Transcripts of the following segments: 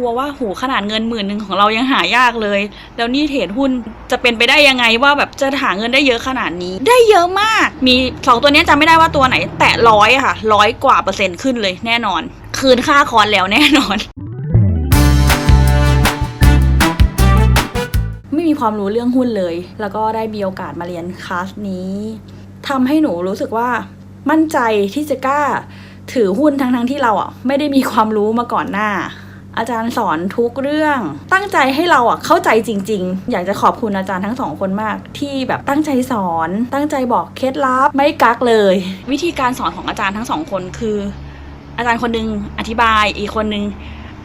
กลัวว่าโหขนาดเงินหมื่นหนึ่งของเรายังหายากเลย แล้วนี่เทรดหุ้นจะเป็นไปได้ยังไงว่าแบบจะหาเงินได้เยอะขนาดนี้ ได้เยอะมาก มีสองตัวนี้จำไม่ได้ว่าตัวไหน แตะร้อยอะค่ะร้อยกว่าเปอร์เซ็นต์ขึ้นเลยแน่นอน คืนค่าคอนแล้วแน่นอนไม่มีความรู้เรื่องหุ้นเลย แล้วก็ได้มีโอกาสมาเรียนคลาสนี้ทำให้หนูรู้สึกว่ามั่นใจที่จะกล้าถือหุ้นทั้งๆทที่เราอะไม่ได้มีความรู้มาก่อนหน้า อาจารย์สอนทุกเรื่อง ตั้งใจให้เราอะเข้าใจจริง ๆ อยากจะขอบคุณอาจารย์ทั้งสองคนมาก ที่แบบตั้งใจสอน ตั้งใจบอกเคล็ดลับไม่กักเลย วิธีการสอนของอาจารย์ทั้งสองคนคือ อาจารย์คนหนึงอธิบายอีกคนหนึง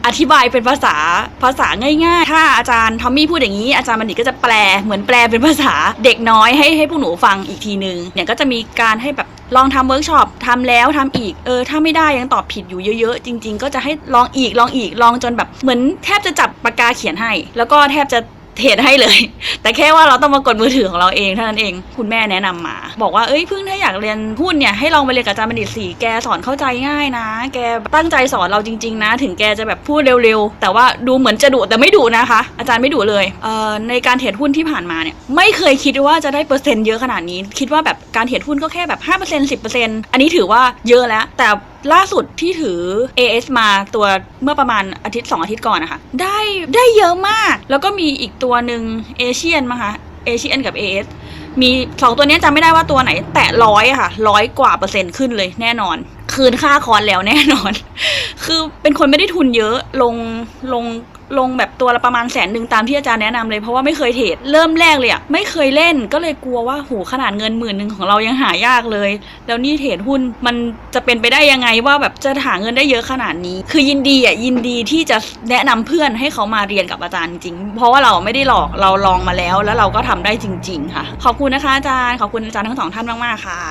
อธิบายเป็นภาษาภาษาง่ายๆ ถ้าอาจารย์ทอมมี่พูดอย่างนี้อาจารย์บัณฑิก็จะแปลเหมือนแปลเป็นภาษาเด็กน้อยให้ให้พวกหนูฟังอีกทีนึงเนี่ยก็จะมีการให้แบบ ลองทำเวิร์กช็อปทำแล้วทำอีก เออ ถ้าไม่ได้ยังตอบผิดอยู่เยอะๆ จริง ๆ ก็จะให้ลองอีกลองอีกลองจนแบบเหมือนแทบจะจับปากกาเขียนให้ แล้วก็แทบจะ เทรดให้เลย แต่แค่ว่าเราต้องมากดมือถือของเราเองเท่านั้นเอง คุณแม่แนะนำมา บอกว่าเอ้ยเพิ่งถ้าอยากเรียนหุ้นเนี่ยให้ลองไปเรียนกับอาจารย์บัณฑิตสีแกสอนเข้าใจง่ายนะ แกตั้งใจสอนเราจริง ๆ นะ ถึงแกจะแบบพูดเร็วๆ แต่ว่าดูเหมือนจะดุแต่ไม่ดุนะคะ อาจารย์ไม่ดุเลยเอ่อในการเทรดหุ้นที่ผ่านมาเนี่ยไม่เคยคิดว่าจะได้เปอร์เซ็นต์เยอะขนาดนี้ คิดว่าแบบการเทรดหุ้นก็แค่แบบ5% 10%อันนี้ถือว่าเยอะแล้วแต่ล่าสุดที่ถือ AS มาตัวเมื่อประมาณอาทิตย์ 2 อาทิตย์ก่อนนะคะ ได้ได้เยอะมาก แล้วก็มีอีกตัวหนึ่งเอเชียนมั้งคะเอเชียนกับ AS มีสองตัวนี้จำไม่ได้ว่าตัวไหน แตะร้อยอะค่ะร้อยกว่าเปอร์เซ็นต์ขึ้นเลยแน่นอน คืนค่าคอนแล้วแน่นอน คือเป็นคนไม่ได้ทุนเยอะลงลง ลงแบบตัวละประมาณแสนหนึ่งตามที่อาจารย์แนะนำเลยเพราะว่าไม่เคยเทรดเริ่มแรกเลยอะไม่เคยเล่นก็เลยกลัวว่าโหขนาดเงินหมื่นหนึ่งของเรายังหายากเลย แล้วนี่เทรดหุ้นมันจะเป็นไปได้ยังไงว่าแบบจะหาเงินได้เยอะขนาดนี้ คือยินดีอะยินดีที่จะแนะนำเพื่อนให้เขามาเรียนกับอาจารย์จริง เพราะว่าเราไม่ได้หลอกเราลองมาแล้ว แล้วเราก็ทำได้จริง ๆ ค่ะ ขอบคุณนะคะอาจารย์ขอบคุณอาจารย์ทั้งสองท่านมากๆค่ะ